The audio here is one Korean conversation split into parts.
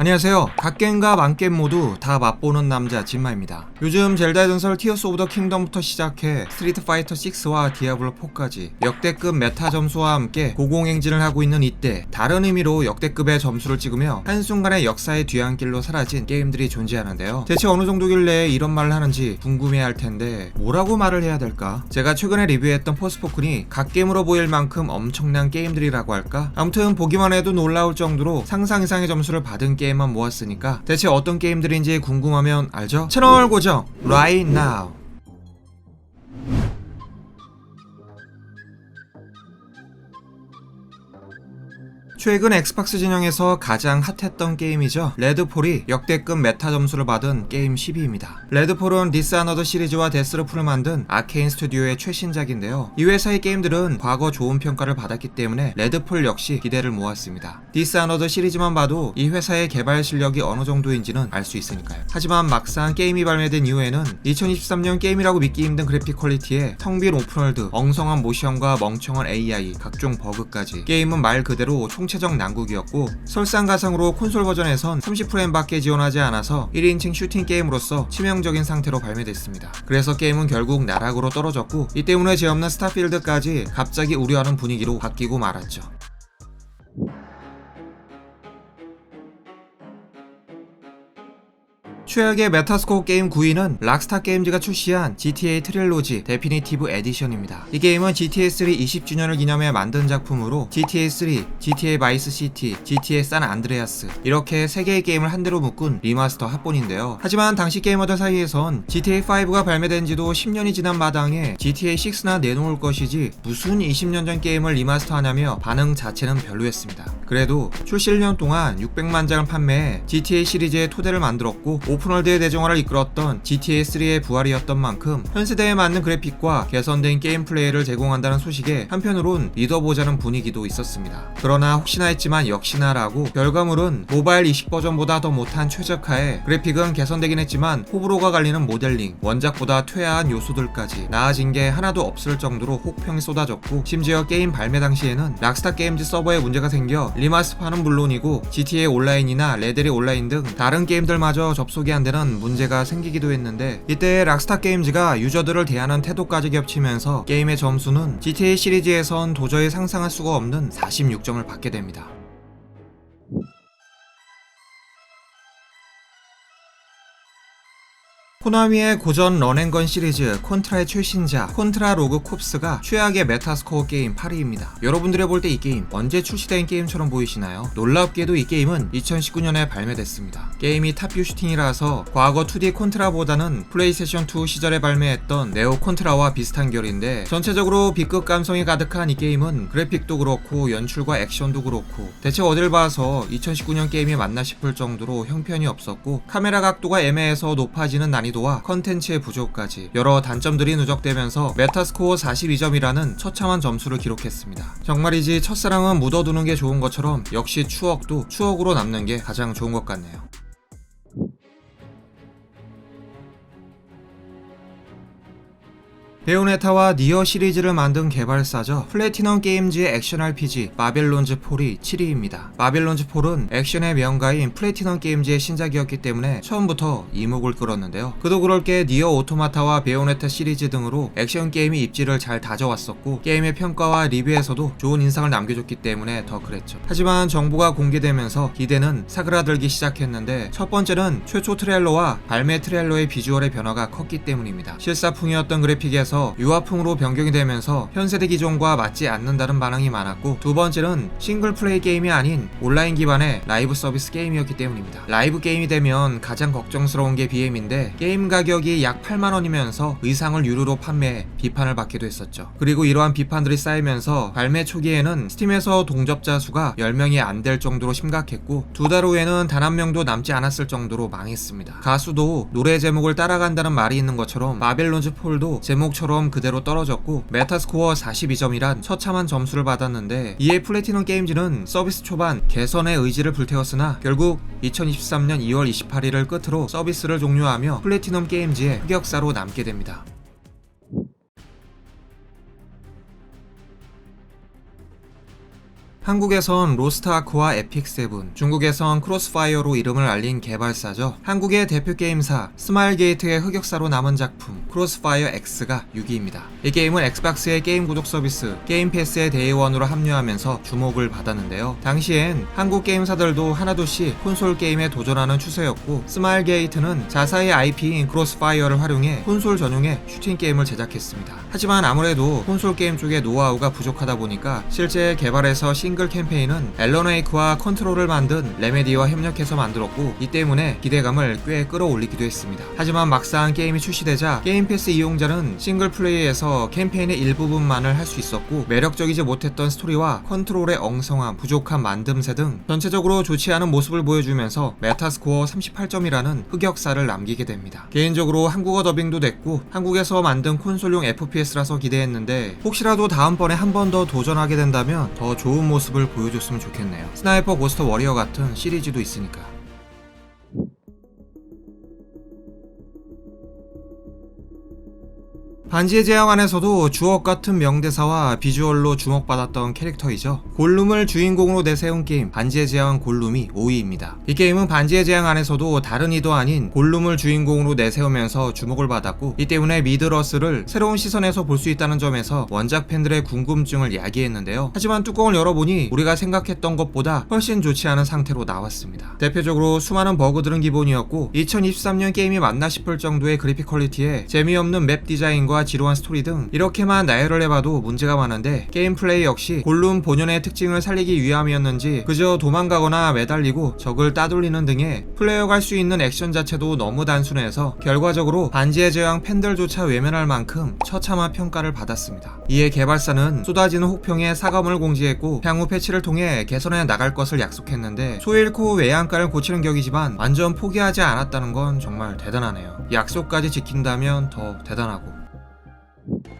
안녕하세요. 갓겜과 만겜 모두 다 맛보는 남자 진마입니다. 요즘 젤다의 전설 티어스 오브 더 킹덤부터 시작해 스트리트 파이터 6와 디아블로 4까지 역대급 메타 점수와 함께 고공행진을 하고 있는 이때 다른 의미로 역대급의 점수를 찍으며 한순간에 역사의 뒤안길로 사라진 게임들이 존재하는데요. 대체 어느 정도길래 이런 말을 하는지 궁금해할 텐데 뭐라고 말을 해야 될까? 제가 최근에 리뷰했던 포스포큰이 갓겜으로 보일 만큼 엄청난 게임들이라고 할까? 아무튼 보기만 해도 놀라울 정도로 상상 이상의 점수를 받은 게임 만 모았으니까 대체 어떤 게임들인지 궁금하면 알죠? 채널 고정 right now. 최근 엑스박스 진영에서 가장 핫했던 게임이죠. 레드폴이 역대급 메타 점수를 받은 게임 10위입니다. 레드폴은 디스 아너더 시리즈와 데스루프를 만든 아케인 스튜디오의 최신작인데요. 이 회사의 게임들은 과거 좋은 평가를 받았기 때문에 레드폴 역시 기대를 모았습니다. 디스 아너더 시리즈만 봐도 이 회사의 개발 실력이 어느 정도인지는 알 수 있으니까요. 하지만 막상 게임이 발매된 이후에는 2023년 게임이라고 믿기 힘든 그래픽 퀄리티에 텅빈 오픈월드, 엉성한 모션과 멍청한 AI, 각종 버그까지 게임은 말 그대로 총 체적 난국이었고 설상가상으로 콘솔 버전에선 30프레임밖에 지원하지 않아서 1인칭 슈팅 게임으로서 치명적인 상태로 발매됐습니다. 그래서 게임은 결국 나락으로 떨어졌고 이 때문에 죄 없는 스타필드까지 갑자기 우려하는 분위기로 바뀌고 말았죠. 최악의 메타스코어 게임 9위는 락스타 게임즈가 출시한 GTA 트릴로지 데피니티브 에디션입니다. 이 게임은 GTA3 20주년을 기념해 만든 작품으로 GTA3, GTA 바이스 시티, GTA 산 안드레아스 이렇게 3개의 게임을 한 대로 묶은 리마스터 합본인데요. 하지만 당시 게이머들 사이에선 GTA5가 발매된 지도 10년이 지난 마당에 GTA6나 내놓을 것이지 무슨 20년 전 게임을 리마스터 하냐며 반응 자체는 별로였습니다. 그래도 출시 1년 동안 600만 장을 판매해 GTA 시리즈의 토대를 만들었고 오픈월드의 대중화를 이끌었던 GTA3의 부활이었던 만큼 현 세대에 맞는 그래픽과 개선된 게임 플레이를 제공한다는 소식에 한편으론 믿어보자는 분위기도 있었습니다. 그러나 혹시나 했지만 역시나라고 결과물은 모바일 20 버전보다 더 못한 최적화에 그래픽은 개선되긴 했지만 호불호가 갈리는 모델링, 원작보다 퇴화한 요소들까지 나아진 게 하나도 없을 정도로 혹평이 쏟아졌고 심지어 게임 발매 당시에는 락스타 게임즈 서버에 문제가 생겨 리마스터는 물론이고 GTA 온라인이나 레데리 온라인 등 다른 게임들마저 접속이 안 되는 문제가 생기기도 했는데 이때 락스타 게임즈가 유저들을 대하는 태도까지 겹치면서 게임의 점수는 GTA 시리즈에선 도저히 상상할 수가 없는 46점을 받게 됩니다. 코나미의 고전 런앤건 시리즈 콘트라의 최신작 콘트라 로그 콥스가 최악의 메타스코어 게임 8위입니다. 여러분들이 볼 때 이 게임 언제 출시된 게임처럼 보이시나요? 놀랍게도 이 게임은 2019년에 발매됐습니다. 게임이 탑뷰 슈팅이라서 과거 2D 콘트라보다는 플레이스테이션 2 시절에 발매했던 네오 콘트라와 비슷한 결인데 전체적으로 B급 감성이 가득한 이 게임은 그래픽도 그렇고 연출과 액션도 그렇고 대체 어딜 봐서 2019년 게임이 맞나 싶을 정도로 형편이 없었고 카메라 각도가 애매해서 높아지는 난이 도와 컨텐츠의 부족까지 여러 단점들이 누적되면서 메타스코어 42점이라는 처참한 점수를 기록했습니다. 정말이지 첫사랑은 묻어두는 게 좋은 것처럼 역시 추억도 추억으로 남는 게 가장 좋은 것 같네요. 베요네타와 니어 시리즈를 만든 개발사죠. 플래티넘 게임즈의 액션 RPG 마벨론즈 폴이 7위입니다. 마벨론즈 폴은 액션의 명가인 플래티넘 게임즈의 신작이었기 때문에 처음부터 이목을 끌었는데요. 그도 그럴 게 니어 오토마타와 베요네타 시리즈 등으로 액션 게임이 입지를 잘 다져왔었고 게임의 평가와 리뷰에서도 좋은 인상을 남겨줬기 때문에 더 그랬죠. 하지만 정보가 공개되면서 기대는 사그라들기 시작했는데 첫 번째는 최초 트레일러와 발매 트레일러의 비주얼의 변화가 컸기 때문입니다. 실사풍이었던 그래픽에서 유화풍으로 변경이 되면서 현세대 기종과 맞지 않는다는 반응이 많았고 두 번째는 싱글 플레이 게임이 아닌 온라인 기반의 라이브 서비스 게임이었기 때문입니다. 라이브 게임이 되면 가장 걱정스러운 게 BM인데 게임 가격이 약 8만 원이면서 의상을 유료로 판매해 비판을 받기도 했었죠. 그리고 이러한 비판들이 쌓이면서 발매 초기에는 스팀에서 동접자 수가 10명이 안 될 정도로 심각했고 두 달 후에는 단 한 명도 남지 않았을 정도로 망했습니다. 가수도 노래 제목을 따라간다는 말이 있는 것처럼 마벨론즈 폴도 제목 처럼 그대로 떨어졌고 메타스코어 42점이란 처참한 점수를 받았는데 이에 플래티넘 게임즈는 서비스 초반 개선의 의지를 불태웠으나 결국 2023년 2월 28일을 끝으로 서비스를 종료하며 플래티넘 게임즈의 흑역사로 남게 됩니다. 한국에선 로스트아크와 에픽세븐, 중국에선 크로스파이어로 이름을 알린 개발사죠. 한국의 대표 게임사 스마일게이트의 흑역사로 남은 작품 크로스파이어 X가 6위입니다. 이 게임은 엑스박스의 게임 구독 서비스 게임 패스의 데이원으로 합류하면서 주목을 받았는데요. 당시엔 한국 게임사들도 하나둘씩 콘솔 게임에 도전하는 추세였고 스마일게이트는 자사의 IP인 크로스파이어를 활용해 콘솔 전용의 슈팅 게임을 제작했습니다. 하지만 아무래도 콘솔 게임 쪽의 노하우가 부족하다 보니까 실제 개발에서 싱글 캠페인은 앨런 웨이크와 컨트롤을 만든 레메디와 협력해서 만들었고 이 때문에 기대감을 꽤 끌어올리기도 했습니다. 하지만 막상 게임이 출시되자 게임 패스 이용자는 싱글 플레이에서 캠페인의 일부분만을 할 수 있었고 매력적이지 못했던 스토리와 컨트롤의 엉성함, 부족한 만듦새 등 전체적으로 좋지 않은 모습을 보여주면서 메타스코어 38점이라는 흑역사를 남기게 됩니다. 개인적으로 한국어 더빙도 됐고 한국에서 만든 콘솔용 FPS라서 기대했는데 혹시라도 다음번에 한 번 더 도전하게 된다면 더 좋은 모습을 보여줬으면 좋겠네요. 스나이퍼 고스트 워리어 같은 시리즈도 있으니까. 반지의 제왕 안에서도 주옥 같은 명대사와 비주얼로 주목받았던 캐릭터이죠. 골룸을 주인공으로 내세운 게임 반지의 제왕 골룸이 5위입니다. 이 게임은 반지의 제왕 안에서도 다른 이도 아닌 골룸을 주인공으로 내세우면서 주목을 받았고 이 때문에 미드러스를 새로운 시선에서 볼 수 있다는 점에서 원작 팬들의 궁금증을 야기했는데요. 하지만 뚜껑을 열어보니 우리가 생각했던 것보다 훨씬 좋지 않은 상태로 나왔습니다. 대표적으로 수많은 버그들은 기본이었고 2023년 게임이 맞나 싶을 정도의 그래픽 퀄리티에 재미없는 맵 디자인과 지루한 스토리 등 이렇게만 나열을 해봐도 문제가 많은데 게임 플레이 역시 골룸 본연의 특징을 살리기 위함이었는지 그저 도망가거나 매달리고 적을 따돌리는 등의 플레이어가 할 수 있는 액션 자체도 너무 단순해서 결과적으로 반지의 제왕 팬들조차 외면할 만큼 처참한 평가를 받았습니다. 이에 개발사는 쏟아지는 혹평에 사과문을 공지했고 향후 패치를 통해 개선해 나갈 것을 약속했는데 소잃고 외양간을 고치는 격이지만 완전 포기하지 않았다는 건 정말 대단하네요. 약속까지 지킨다면 더 대단하고 Bye.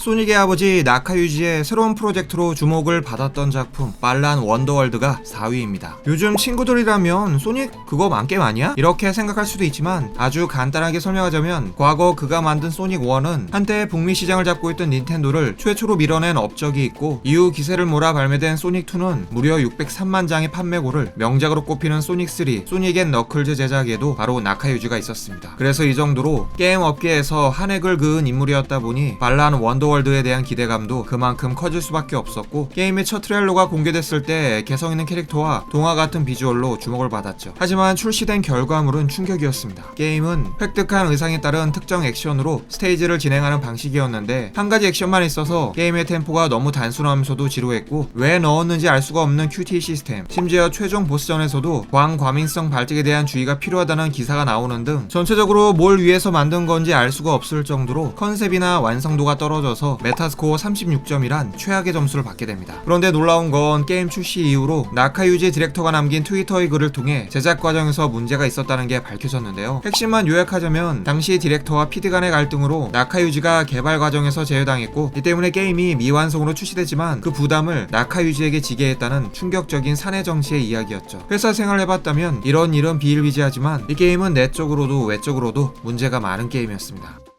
소닉의 아버지 나카유지의 새로운 프로젝트로 주목을 받았던 작품 빨란 원더월드가 4위입니다. 요즘 친구들이라면 소닉 그거 만게임 아니야? 이렇게 생각할 수도 있지만 아주 간단하게 설명하자면 과거 그가 만든 소닉 1은 한때 북미 시장을 잡고 있던 닌텐도를 최초로 밀어낸 업적이 있고 이후 기세를 몰아 발매된 소닉 2는 무려 603만 장의 판매고를 명작으로 꼽히는 소닉 3, 소닉 앤 너클즈 제작에도 바로 나카유지가 있었습니다. 그래서 이 정도로 게임 업계에서 한 획을 그은 인물이었다 보니 빨란 원더 월드에 대한 기대감도 그만큼 커질 수밖에 없었고 게임의 첫 트레일러가 공개됐을 때 개성 있는 캐릭터와 동화 같은 비주얼로 주목을 받았죠. 하지만 출시된 결과물은 충격이었습니다. 게임은 획득한 의상에 따른 특정 액션으로 스테이지를 진행하는 방식이었는데 한 가지 액션만 있어서 게임의 템포가 너무 단순하면서도 지루했고 왜 넣었는지 알 수가 없는 QT 시스템 심지어 최종 보스전에서도 광과민성 발전에 대한 주의가 필요하다는 기사가 나오는 등 전체적으로 뭘 위해서 만든 건지 알 수가 없을 정도로 컨셉이나 완성도가 떨어져서 메타스코어 36점이란 최악의 점수를 받게 됩니다. 그런데 놀라운 건 게임 출시 이후로 나카유지 디렉터가 남긴 트위터의 글을 통해 제작 과정에서 문제가 있었다는 게 밝혀졌는데요. 핵심만 요약하자면 당시 디렉터와 피드 간의 갈등으로 나카유지가 개발 과정에서 제외당했고 이 때문에 게임이 미완성으로 출시되지만 그 부담을 나카유지에게 지게 했다는 충격적인 사내 정치의 이야기였죠. 회사 생활을 해봤다면 이런 일은 비일비재하지만 이 게임은 내적으로도 외적으로도 문제가 많은 게임이었습니다.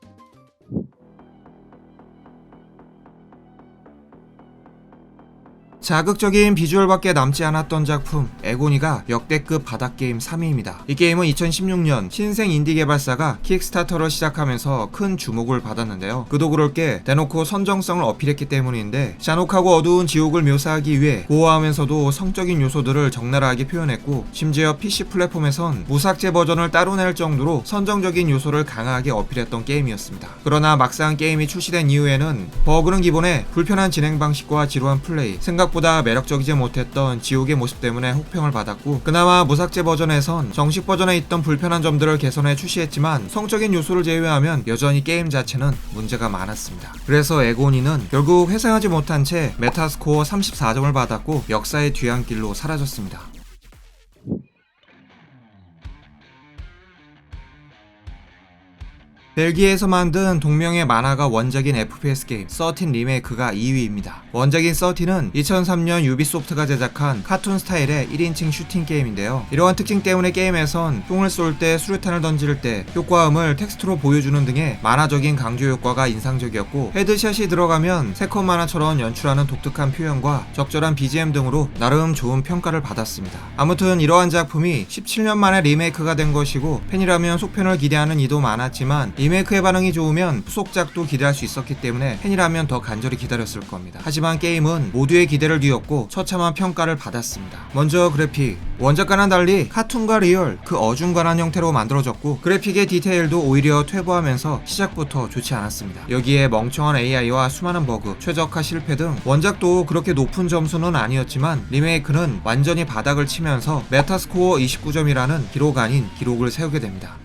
자극적인 비주얼밖에 남지 않았던 작품 에고니가 역대급 바닥게임 3위입니다. 이 게임은 2016년 신생 인디 개발사가 킥스타터를 시작하면서 큰 주목을 받았는데요. 그도 그럴 게 대놓고 선정성을 어필했기 때문인데 잔혹하고 어두운 지옥을 묘사하기 위해 고어하면서도 성적인 요소들을 적나라하게 표현했고 심지어 PC 플랫폼에선 무삭제 버전을 따로 낼 정도로 선정적인 요소를 강하게 어필했던 게임이었습니다. 그러나 막상 게임이 출시된 이후에는 버그는 기본에 불편한 진행 방식과 지루한 플레이, 생각 생각보다 매력적이지 못했던 지옥의 모습 때문에 혹평을 받았고 그나마 무삭제 버전에선 정식 버전에 있던 불편한 점들을 개선해 출시했지만 성적인 요소를 제외하면 여전히 게임 자체는 문제가 많았습니다. 그래서 에고니는 결국 회상하지 못한 채 메타스코어 34점을 받았고 역사의 뒤안길로 사라졌습니다. 벨기에에서 만든 동명의 만화가 원작인 FPS 게임 13 리메이크가 2위입니다. 원작인 13은 2003년 유비소프트가 제작한 카툰 스타일의 1인칭 슈팅 게임인데요. 이러한 특징 때문에 게임에선 총을 쏠 때 수류탄을 던질 때 효과음을 텍스트로 보여주는 등의 만화적인 강조 효과가 인상적이었고 헤드샷이 들어가면 세컨 만화처럼 연출하는 독특한 표현과 적절한 BGM 등으로 나름 좋은 평가를 받았습니다. 아무튼 이러한 작품이 17년 만에 리메이크가 된 것이고 팬이라면 속편을 기대하는 이도 많았지만 리메이크의 반응이 좋으면 후속작도 기대할 수 있었기 때문에 팬이라면 더 간절히 기다렸을 겁니다. 하지만 게임은 모두의 기대를 뒤엎고 처참한 평가를 받았습니다. 먼저 그래픽. 원작과는 달리 카툰과 리얼, 그 어중간한 형태로 만들어졌고 그래픽의 디테일도 오히려 퇴보하면서 시작부터 좋지 않았습니다. 여기에 멍청한 AI와 수많은 버그, 최적화 실패 등 원작도 그렇게 높은 점수는 아니었지만 리메이크는 완전히 바닥을 치면서 메타스코어 29점이라는 기록 아닌 기록을 세우게 됩니다.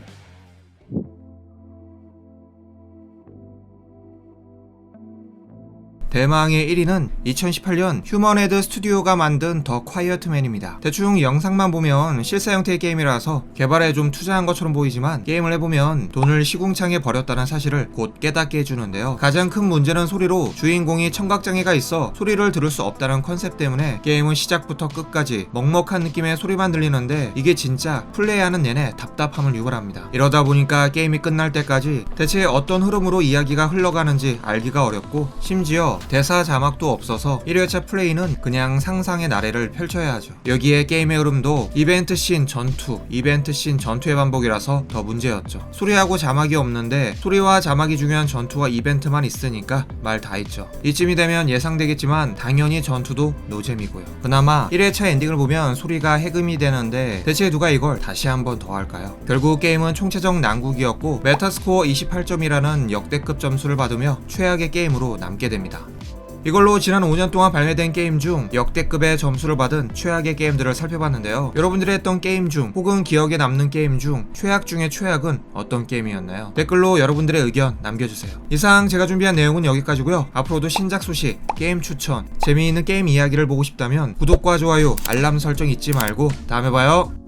대망의 1위는 2018년 휴먼헤드 스튜디오가 만든 더 콰이어트맨입니다. 대충 영상만 보면 실사 형태의 게임이라서 개발에 좀 투자한 것처럼 보이지만 게임을 해보면 돈을 시궁창에 버렸다는 사실을 곧 깨닫게 해주는데요. 가장 큰 문제는 소리로 주인공이 청각장애가 있어 소리를 들을 수 없다는 컨셉 때문에 게임은 시작부터 끝까지 먹먹한 느낌의 소리만 들리는데 이게 진짜 플레이하는 내내 답답함을 유발합니다. 이러다 보니까 게임이 끝날 때까지 대체 어떤 흐름으로 이야기가 흘러가는지 알기가 어렵고 심지어 대사 자막도 없어서 1회차 플레이는 그냥 상상의 나래를 펼쳐야 하죠. 여기에 게임의 흐름도 이벤트 씬 전투, 이벤트 씬 전투의 반복이라서 더 문제였죠. 소리하고 자막이 없는데 소리와 자막이 중요한 전투와 이벤트만 있으니까 말다 했죠. 이쯤이 되면 예상되겠지만 당연히 전투도 노잼이고요. 그나마 1회차 엔딩을 보면 소리가 해금이 되는데 대체 누가 이걸 다시 한 번 더 할까요? 결국 게임은 총체적 난국이었고 메타스코어 28점이라는 역대급 점수를 받으며 최악의 게임으로 남게 됩니다. 이걸로 지난 5년 동안 발매된 게임 중 역대급의 점수를 받은 최악의 게임들을 살펴봤는데요. 여러분들이 했던 게임 중 혹은 기억에 남는 게임 중 최악 중의 최악은 어떤 게임이었나요? 댓글로 여러분들의 의견 남겨주세요. 이상 제가 준비한 내용은 여기까지고요. 앞으로도 신작 소식, 게임 추천, 재미있는 게임 이야기를 보고 싶다면 구독과 좋아요, 알람 설정 잊지 말고 다음에 봐요.